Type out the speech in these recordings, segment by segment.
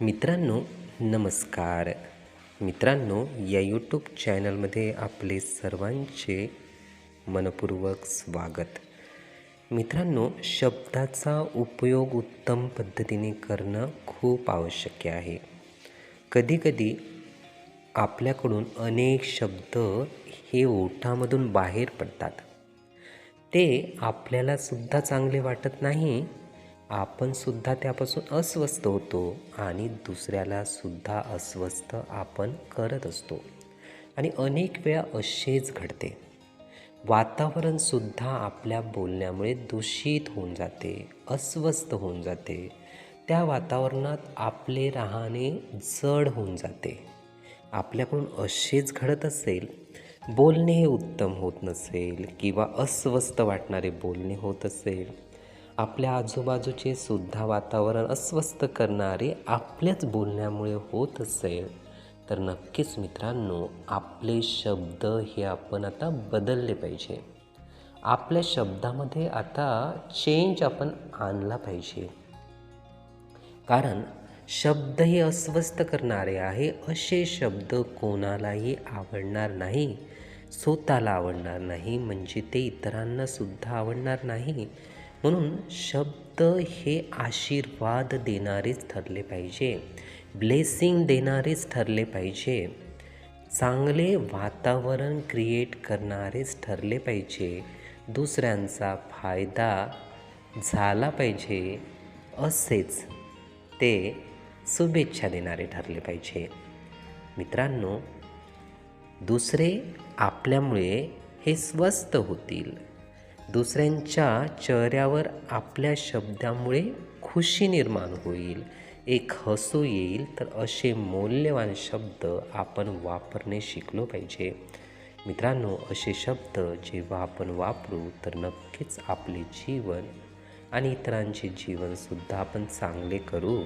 मित्रांनो नमस्कार. मित्रांनो या यूट्यूब चॅनलमध्ये आपले सर्वांचे मनपूर्वक स्वागत. मित्रांनो शब्दाचा उपयोग उत्तम पद्धतीने करणं खूप आवश्यक आहे. कधीकधी आपल्याकडून अनेक शब्द हे ओठामधून बाहेर पडतात. ते आपल्यालासुद्धा चांगले वाटत नाही आपण सुद्धा त्यापासून अस्वस्थ होतो आणि दुसऱ्याला सुद्धा अस्वस्थ आपण करत असतो. आणि अनेक वेळा असेच घडते. वातावरणसुद्धा आपल्या बोलण्यामुळे दूषित होऊन जाते अस्वस्थ होऊन जाते. त्या वातावरणात आपले राहणे जड होऊन जाते. आपल्याकडून असेच घडत असेल बोलणे हे उत्तम होत नसेल किंवा अस्वस्थ वाटणारे बोलणे होत असेल आपल्या आजूबाजूचे सुद्धा वातावरण अस्वस्थ करणारे आपल्याच बोलण्यामुळे होत असेल तर नक्कीच मित्रांनो आपले शब्द हे आपण आता बदलले पाहिजे. आपल्या शब्दामध्ये आता चेंज आपण आणला पाहिजे. कारण शब्द हे अस्वस्थ करणारे आहे असे शब्द कोणालाही आवडणार नाही स्वतःला आवडणार नाही म्हणजे ते इतरांना सुद्धा आवडणार नाही. म्हणून शब्द हे आशीर्वाद देणारेच ठरले पाहिजे. ब्लेसिंग देणारेच ठरले पाहिजे. चांगले वातावरण क्रिएट करणारेच ठरले पाहिजे. दुसऱ्यांचा फायदा झाला पाहिजे. असेच ते शुभेच्छा देणारे ठरले पाहिजे. मित्रांनो दुसरे आपल्यामुळे हे स्वस्थ होतील. दुसऱ्यांच्या चेहऱ्यावर आपल्या शब्दामुळे खुशी निर्माण होईल. एक हसू येईल तर असे मौल्यवान शब्द आपण वापरणे शिकलो पाहिजे. मित्रांनो असे शब्द जेव्हा आपण वापरू तर नक्कीच आपले जीवन आणि इतरांचे जीवनसुद्धा आपण चांगले करू.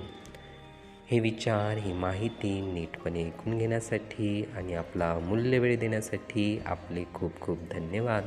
हे विचार ही माहिती नीटपणे ऐकून घेण्यासाठी आणि आपला अमूल्य वेळ देण्यासाठी आपले खूप खूप धन्यवाद.